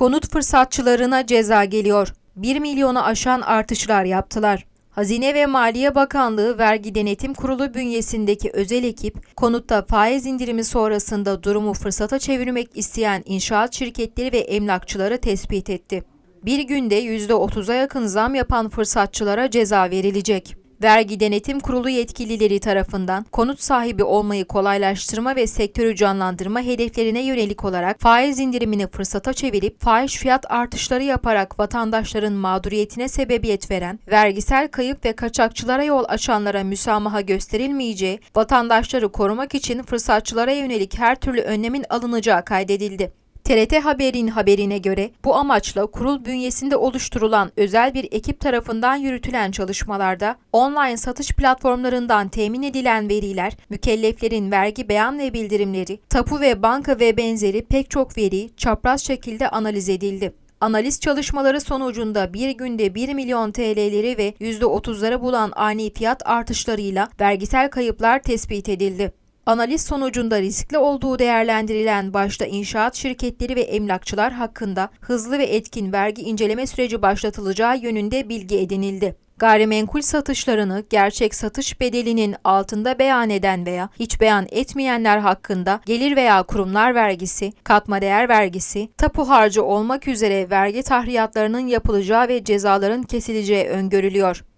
Konut fırsatçılarına ceza geliyor. 1 milyonu aşan artışlar yaptılar. Hazine ve Maliye Bakanlığı Vergi Denetim Kurulu bünyesindeki özel ekip, konutta faiz indirimi sonrasında durumu fırsata çevirmek isteyen inşaat şirketleri ve emlakçıları tespit etti. Bir günde %30'a yakın zam yapan fırsatçılara ceza verilecek. Vergi Denetim Kurulu yetkilileri tarafından konut sahibi olmayı kolaylaştırma ve sektörü canlandırma hedeflerine yönelik olarak faiz indirimini fırsata çevirip fahiş fiyat artışları yaparak vatandaşların mağduriyetine sebebiyet veren, vergisel kayıp ve kaçakçılara yol açanlara müsamaha gösterilmeyeceği, vatandaşları korumak için fırsatçılara yönelik her türlü önlemin alınacağı kaydedildi. TRT Haber'in haberine göre bu amaçla kurul bünyesinde oluşturulan özel bir ekip tarafından yürütülen çalışmalarda online satış platformlarından temin edilen veriler, mükelleflerin vergi beyan ve bildirimleri, tapu ve banka ve benzeri pek çok veri çapraz şekilde analiz edildi. Analiz çalışmaları sonucunda bir günde 1 milyon TL'leri ve %30'ları bulan ani fiyat artışlarıyla vergisel kayıplar tespit edildi. Analiz sonucunda riskli olduğu değerlendirilen başta inşaat şirketleri ve emlakçılar hakkında hızlı ve etkin vergi inceleme süreci başlatılacağı yönünde bilgi edinildi. Gayrimenkul satışlarını gerçek satış bedelinin altında beyan eden veya hiç beyan etmeyenler hakkında gelir veya kurumlar vergisi, katma değer vergisi, tapu harcı olmak üzere vergi tahriyatlarının yapılacağı ve cezaların kesileceği öngörülüyor.